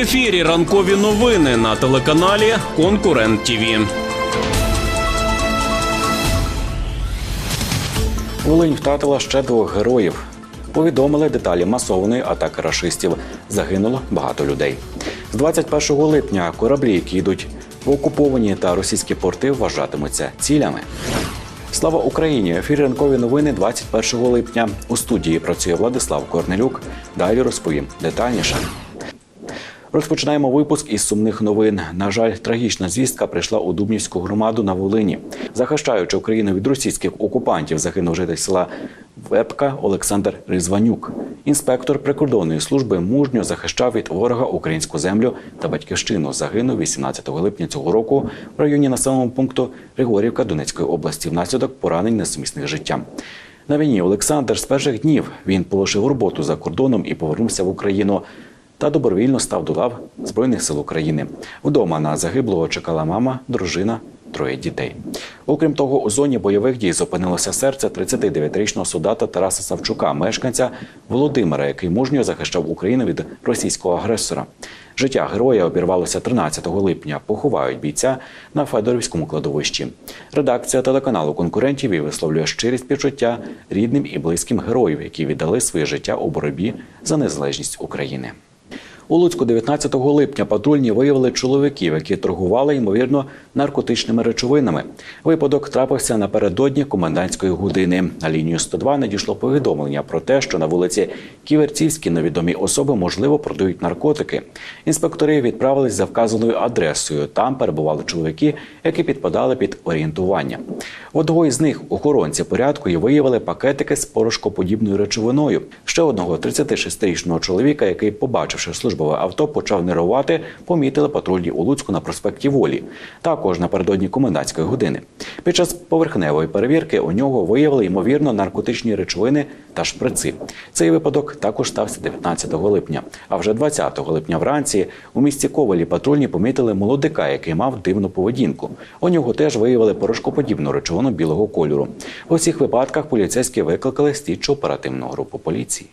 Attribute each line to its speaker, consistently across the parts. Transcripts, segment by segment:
Speaker 1: ефірі ранкові новини на телеканалі Конкурент ТІВІ.
Speaker 2: Волинь втратила ще двох героїв. Повідомили деталі масованої атаки рашистів. Загинуло багато людей. З 21 липня кораблі, які йдуть в окуповані та російські порти, вважатимуться цілями. Слава Україні! В ефірі ранкові новини 21 липня. У студії працює Владислав Корнелюк. Далі розповім детальніше. Розпочинаємо випуск із сумних новин. На жаль, трагічна звістка прийшла у Дубнівську громаду на Волині. Захищаючи Україну від російських окупантів, загинув житель села Вепка Олександр Riзванюк. Інспектор прикордонної служби мужньо захищав від ворога українську землю та батьківщину. Загинув 18 липня цього року в районі населеного пункту Григорівка Донецької області внаслідок поранень несумісних життям. На війні Олександр з перших днів він полишив роботу за кордоном і повернувся в Україну та добровільно став до лав Збройних сил України. Вдома на загиблого чекала мама, дружина, троє дітей. Окрім того, у зоні бойових дій зупинилося серце 39-річного солдата Тараса Савчука, мешканця Володимира, який мужньо захищав Україну від російського агресора. Життя героя обірвалося 13 липня. Поховають бійця на Федорівському кладовищі. Редакція телеканалу конкурентів і висловлює щирі співчуття рідним і близьким героїв, які віддали своє життя у боротьбі за незалежність України. У Луцьку 19 липня патрульні виявили чоловіків, які торгували ймовірно наркотичними речовинами. Випадок трапився напередодні комендантської години. На лінію 102 надійшло повідомлення про те, що на вулиці Ківерцівській невідомі особи можливо продають наркотики. Інспектори відправились за вказаною адресою. Там перебували чоловіки, які підпадали під орієнтування. В одного із них охоронці порядку і виявили пакетики з порошкоподібною речовиною. Ще одного 36-річного чоловіка, який, побачивши службове авто, почав нервувати, помітили патрульні у Луцьку на проспекті Волі. Також напередодні комендантської години. Під час поверхневої перевірки у нього виявили ймовірно наркотичні речовини та шприци. Цей випадок також стався 19 липня. А вже 20 липня вранці у місті Ковалі патрульні помітили молодика, який мав дивну поведінку. У нього теж виявили порошкоподібну речовину білого кольору. У всіх випадках поліцейські викликали слідчо оперативну групу поліції.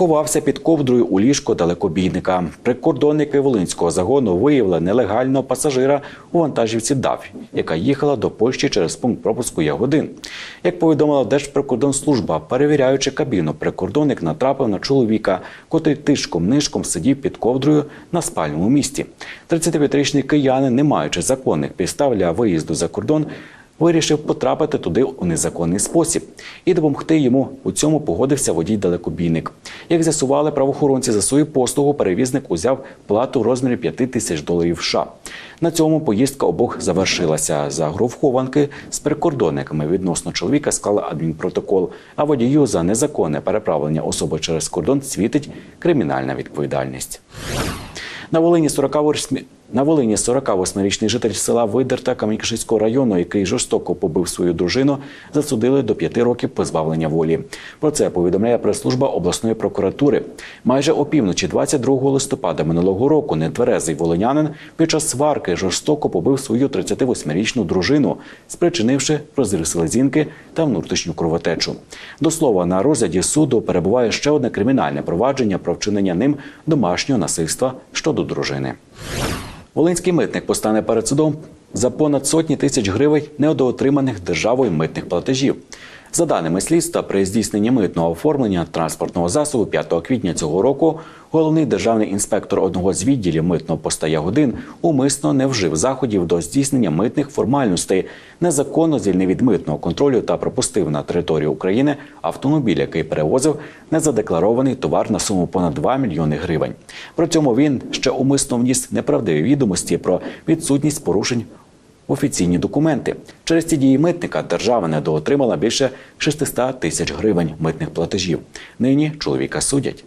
Speaker 2: Ховався під ковдрою у ліжко далекобійника. Прикордонники Волинського загону виявили нелегального пасажира у вантажівці ДАФ, яка їхала до Польщі через пункт пропуску Ягодин. Як повідомила Держприкордонслужба, перевіряючи кабіну, прикордонник натрапив на чоловіка, котрий тишком-нишком сидів під ковдрою на спальному місці. 35-річний киянин, не маючи законних підстав для виїзду за кордон, вирішив потрапити туди у незаконний спосіб і допомогти йому у цьому погодився водій-далекобійник. Як з'ясували правоохоронці за свою послугу, перевізник узяв плату в розмірі 5 тисяч доларів США. На цьому поїздка обох завершилася. За гру з прикордонниками відносно чоловіка склали адмінпротокол, а водію за незаконне переправлення особи через кордон світить кримінальна відповідальність. На Волині 48 на Волині 48-річний житель села Видерта Кам'янкишицького району, який жорстоко побив свою дружину, засудили до 5 років позбавлення волі. Про це повідомляє прес-служба обласної прокуратури. Майже опівночі 22 листопада минулого року нетверезий волинянин під час сварки жорстоко побив свою 38-річну дружину, спричинивши розрив селезінки та внутрішню кровотечу. До слова, на розгляді суду перебуває ще одне кримінальне провадження про вчинення ним домашнього насильства щодо дружини. Волинський митник постане перед судом за понад сотні тисяч гривень недоотриманих державою митних платежів. За даними слідства, при здійсненні митного оформлення транспортного засобу 5 квітня цього року головний державний інспектор одного з відділів митного поста Ягодин умисно не вжив заходів до здійснення митних формальностей, незаконно звільнив від митного контролю та пропустив на територію України автомобіль, який перевозив незадекларований товар на суму понад 2 мільйони гривень. При цьому він ще умисно вніс неправдиві відомості про відсутність порушень офіційні документи. Через ці дії митника держава недоотримала більше 600 тисяч гривень митних платежів. Нині чоловіка судять.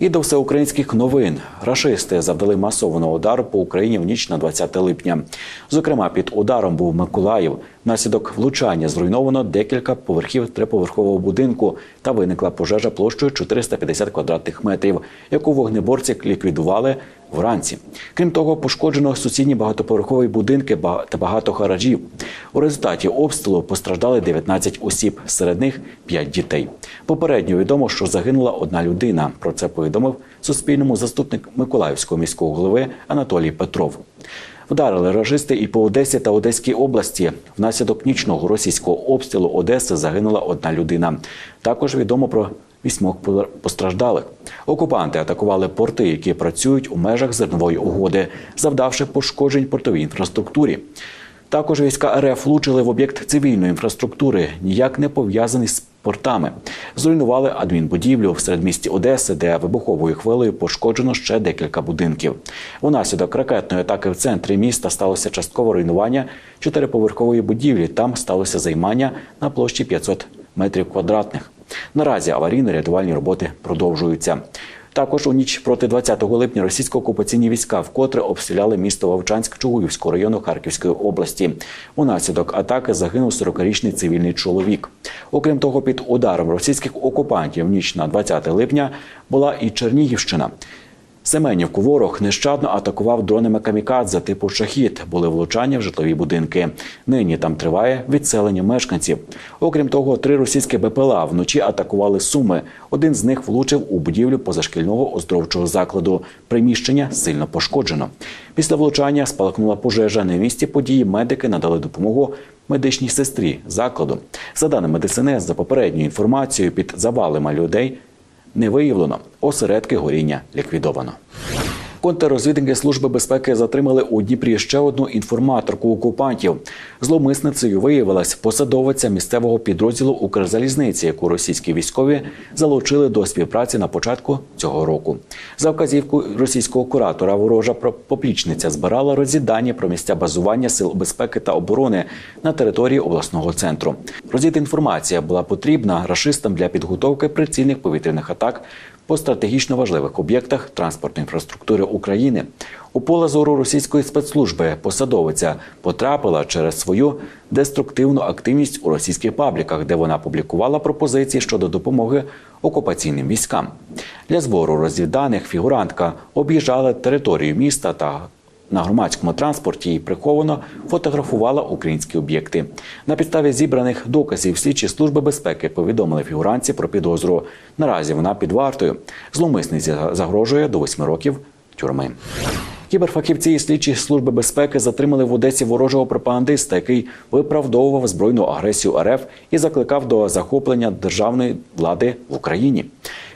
Speaker 2: І до всеукраїнських новин рашисти завдали масованого удару по Україні в ніч на 20 липня. Зокрема, під ударом був Миколаїв. Внаслідок влучання зруйновано декілька поверхів триповерхового будинку та виникла пожежа площею 450 квадратних метрів, яку вогнеборці ліквідували вранці. Крім того, пошкоджено сусідні багатоповерхові будинки та багато гаражів. У результаті обстрілу постраждали 19 осіб, серед них 5 дітей. Попередньо відомо, що загинула одна людина. Про це повідомив Суспільному заступник Миколаївського міського голови Анатолій Петров. Вдарили рашисти і по Одесі та Одеській області. Внаслідок нічного російського обстрілу Одеси загинула одна людина. Також відомо про вісьмох постраждалих. Окупанти атакували порти, які працюють у межах зернової угоди, завдавши пошкоджень портовій інфраструктурі. Також війська РФ влучили в об'єкт цивільної інфраструктури, ніяк не пов'язаний з портами. Зруйнували адмінбудівлю в середмісті Одеси, де вибуховою хвилею пошкоджено ще декілька будинків. Унаслідок ракетної атаки в центрі міста сталося часткове руйнування чотириповерхової будівлі. Там сталося займання на площі 500 метрів квадратних. Наразі аварійно-рятувальні роботи продовжуються. Також у ніч проти 20 липня російсько-окупаційні війська вкотре обстріляли місто Вовчанськ Чугуївського району Харківської області. Унаслідок атаки загинув 40-річний цивільний чоловік. Окрім того, під ударом російських окупантів ніч на 20 липня була і Чернігівщина. Семенівку ворог нещадно атакував дронами камікадзе типу шахід. Були влучання в житлові будинки. Нині там триває відселення мешканців. Окрім того, три російські БПЛА вночі атакували суми. Один з них влучив у будівлю позашкільного оздоровчого закладу. Приміщення сильно пошкоджено. Після влучання спалахнула пожежа. На місці події медики надали допомогу медичній сестрі закладу. За даними ДСНС, за попередньою інформацією, під завалами людей не виявлено. Осередки горіння ліквідовано. Контррозвідники Служби безпеки затримали у Дніпрі ще одну інформаторку окупантів. Зловмисницею виявилась посадовиця місцевого підрозділу Укрзалізниці, яку російські військові залучили до співпраці на початку цього року. За вказівкою російського куратора ворожа поплічниця збирала розвіддані про місця базування сил безпеки та оборони на території обласного центру. Розвідінформація була потрібна рашистам для підготовки прицільних повітряних атак по стратегічно важливих об'єктах транспортної інфраструктури України. У поле зору російської спецслужби посадовиця потрапила через свою деструктивну активність у російських пабліках, де вона публікувала пропозиції щодо допомоги окупаційним військам. Для збору розвідданих фігурантка об'їжджала територію міста та на громадському транспорті і приховано фотографувала українські об'єкти. На підставі зібраних доказів слідчі служби безпеки повідомили фігуранці про підозру. Наразі вона під вартою. Зловмисниці загрожує до 8 років тюрми. Кіберфахівці і слідчі служби безпеки затримали в Одесі ворожого пропагандиста, який виправдовував збройну агресію РФ і закликав до захоплення державної влади в Україні.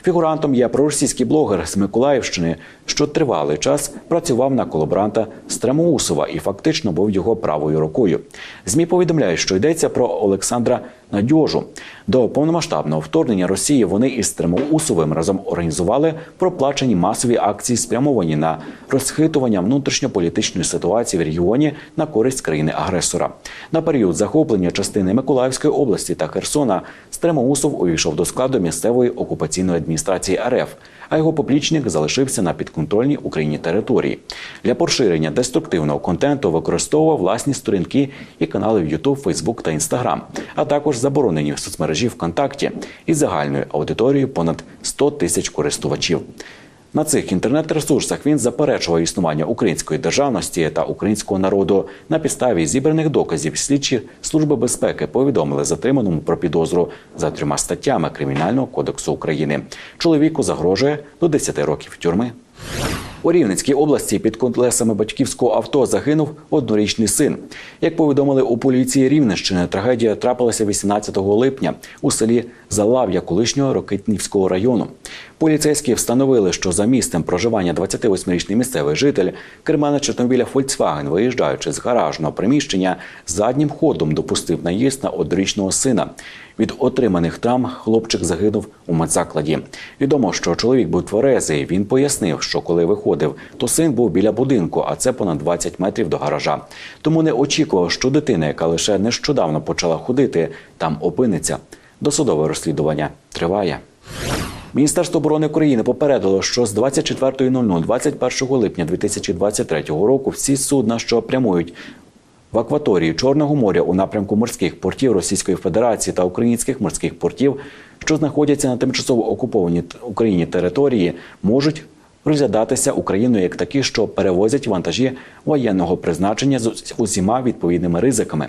Speaker 2: Фігурантом є проросійський блогер з Миколаївщини, що тривалий час працював на колаборанта Стремоусова і фактично був його правою рукою. Змі повідомляють, що йдеться про Олександра Надьожу. До повномасштабного вторгнення Росії вони із Стремоусовим разом організували проплачені масові акції, спрямовані на розхитування внутрішньополітичної ситуації в регіоні на користь країни-агресора. На період захоплення частини Миколаївської області та Херсона Стремоусов увійшов до складу місцевої окупаційної адміністрації РФ, а його поплічник залишився на підконтрольній Україні території. Для поширення деструктивного контенту використовував власні сторінки і канали в YouTube, Facebook та Instagram, а також заборонені в соцмережі ВКонтакті із загальною аудиторією понад 100 тисяч користувачів. На цих інтернет-ресурсах він заперечував існування української державності та українського народу. На підставі зібраних доказів слідчі служби безпеки повідомили затриманому про підозру за трьома статтями Кримінального кодексу України. Чоловіку загрожує до 10 років тюрми. У Рівненській області під колесами батьківського авто загинув однорічний син. Як повідомили у поліції Рівненщини, трагедія трапилася 18 липня у селі Залав'я колишнього Рокитнівського району. Поліцейські встановили, що за місцем проживання 28-річний місцевий житель керманець автомобіля Volkswagen, виїжджаючи з гаражного приміщення, заднім ходом допустив наїзд на однорічного сина. Від отриманих травм хлопчик загинув у медзакладі. Відомо, що чоловік був тверезий. Він пояснив, що коли виходив, то син був біля будинку, а це понад 20 метрів до гаража. Тому не очікував, що дитина, яка лише нещодавно почала ходити, там опиниться. Досудове розслідування триває. Міністерство оборони України попередило, що з 24.00 21 липня 2023 року всі судна, що прямують в акваторії Чорного моря у напрямку морських портів Російської Федерації та українських морських портів, що знаходяться на тимчасово окупованій Україні території, можуть розглядатися Україною як такі, що перевозять вантажі воєнного призначення з усіма відповідними ризиками,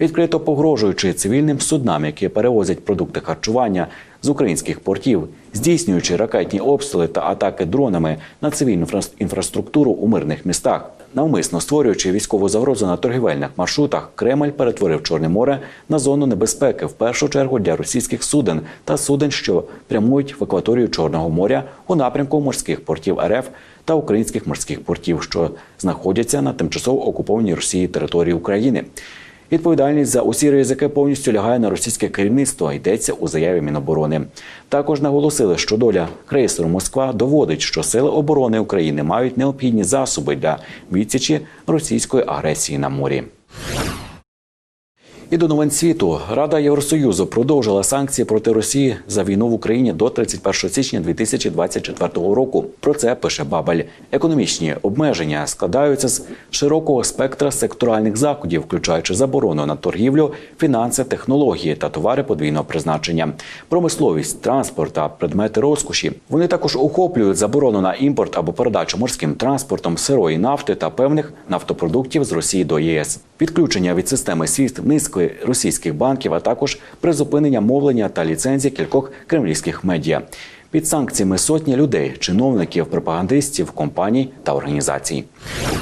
Speaker 2: відкрито погрожуючи цивільним суднам, які перевозять продукти харчування з українських портів, здійснюючи ракетні обстріли та атаки дронами на цивільну інфра- інфраструктуру у мирних містах. Навмисно створюючи військову загрозу на торгівельних маршрутах, Кремль перетворив Чорне море на зону небезпеки в першу чергу для російських суден та суден, що прямують в акваторію Чорного моря у напрямку морських портів РФ та українських морських портів, що знаходяться на тимчасово окупованій Росії території України. Відповідальність за усі ризики повністю лягає на російське керівництво. Йдеться у заяві Міноборони. Також наголосили, що доля крейсеру Москва доводить, що сили оборони України мають необхідні засоби для відсічі російської агресії на морі. І до новин світу Рада Євросоюзу продовжила санкції проти Росії за війну в Україні до 31 січня 2024 року. Про це пише Бабель. Економічні обмеження складаються з широкого спектра секторальних заходів, включаючи заборону на торгівлю, фінанси, технології та товари подвійного призначення, промисловість, транспорт та предмети розкоші. Вони також охоплюють заборону на імпорт або передачу морським транспортом сирої нафти та певних нафтопродуктів з Росії до ЄС, відключення від системи SWIFT низки російських банків, а також призупинення мовлення та ліцензій кількох кремлівських медіа. Під санкціями сотні людей, чиновників, пропагандистів, компаній та організацій.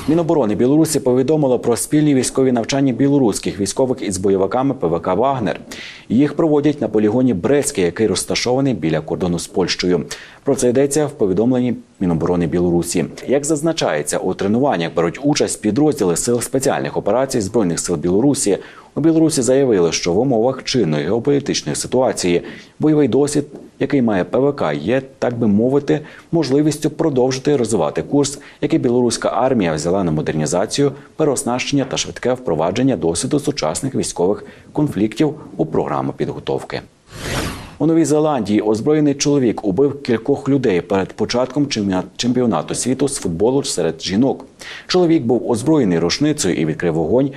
Speaker 2: Міноборони Білорусі повідомило про спільні військові навчання білоруських військових із бойовиками ПВК Вагнер. Їх проводять на полігоні Брестський, який розташований біля кордону з Польщею. Про це йдеться в повідомленні Міноборони Білорусі. Як зазначається, у тренуваннях беруть участь підрозділи сил спеціальних операцій збройних сил Білорусі. У Білорусі заявили, що в умовах чинної геополітичної ситуації бойовий досвід, який має ПВК, є так би мовити, можливістю продовжити розвивати курс, який білоруська армія взяла на модернізацію, переоснащення та швидке впровадження досвіду сучасних військових конфліктів у програму підготовки. У Новій Зеландії озброєний чоловік убив кількох людей перед початком чемпіона- чемпіонату світу з футболу серед жінок. Чоловік був озброєний рушницею і відкрив вогонь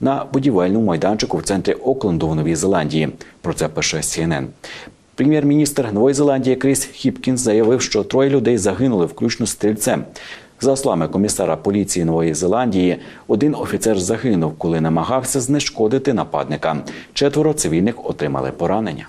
Speaker 2: на будівельному майданчику в центрі Окленду в Новій Зеландії. Про це пише CNN. Прем'єр-міністр Нової Зеландії Кріс Хіпкінс заявив, що троє людей загинули, включно з стрільцем. За словами комісара поліції Нової Зеландії, один офіцер загинув, коли намагався знешкодити нападника. Четверо цивільних отримали поранення.